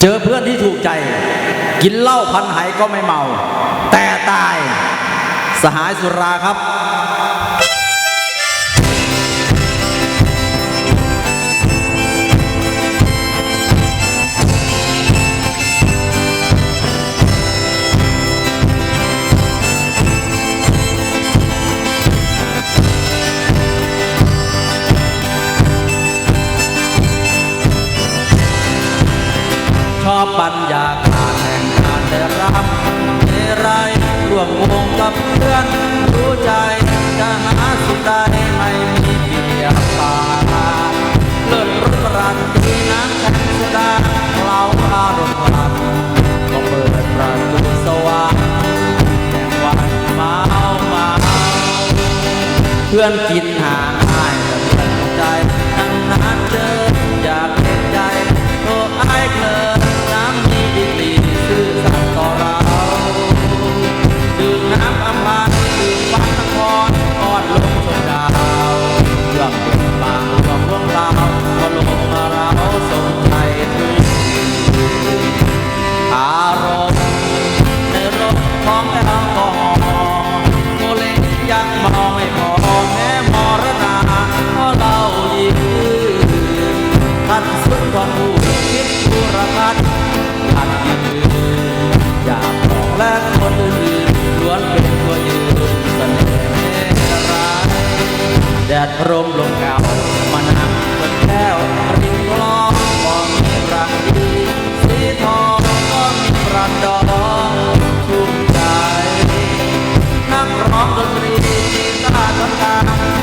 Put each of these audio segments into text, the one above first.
เจอเพื่อนที่ถูกใจ กินเหล้าพันไหก็ไม่เมา แต่ตาย สหายสุราครับ วมวงกับเพื่อนรู้ใจจะหาสุดใดไม่มีเพียงปาเลิศรสรันดีน้ำแข็งสุดาเราอารมณ์ความก็เปิดประตูสว่างแห่งวันเมาเมาเพื่อนกินหางหายแต่เพื่อนใจ งยังไม่พองแม้มรณาเพราะเรายืนท่านสุดความผู้คิดผู้ระพัดท่านยืนอยากบอกและคนอื่นล้วนเป็นตัวยืนเสน่ห์ร้ายแดดพรมลงเก่ามานั่งบนแก้วริมคลองมองมีรังดีสีทองก็มีปรันดองชุ่มใจนักร้องดนตรี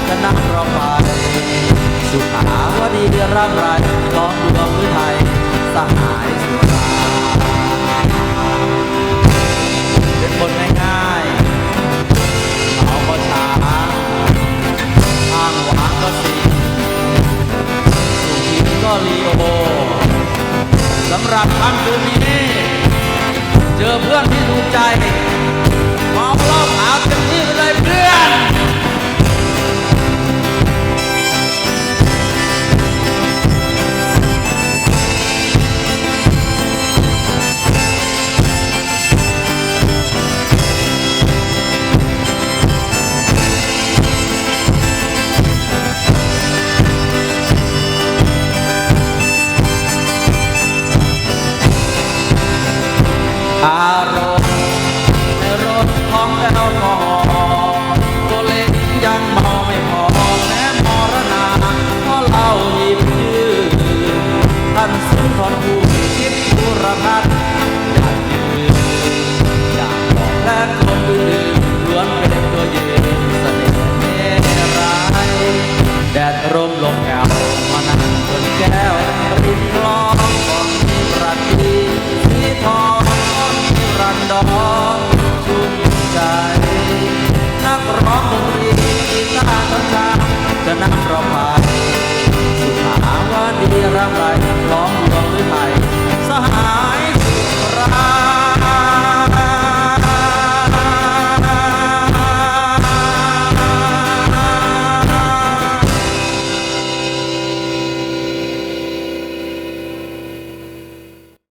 จะนั่งรอไปสุขาวดีร่างไรร้องดวงหรือไทยสหายสุราเป็นคนง่ายๆเอาก็ช้าอ้างหวางก็สิสุขีก็ลีโอสำหรับค่ำคืนนี้ เจอเพื่อนที่ถูกใจ ร่มลมเงวมานั่งบนแก้วริมคลองก่ประตีสีทองก่อนมีรันดองชุ่มใจ นักร้องดนตรีกีตาร์ทั้งชาจะนำเราไปสุขาวดีรำไรล้อ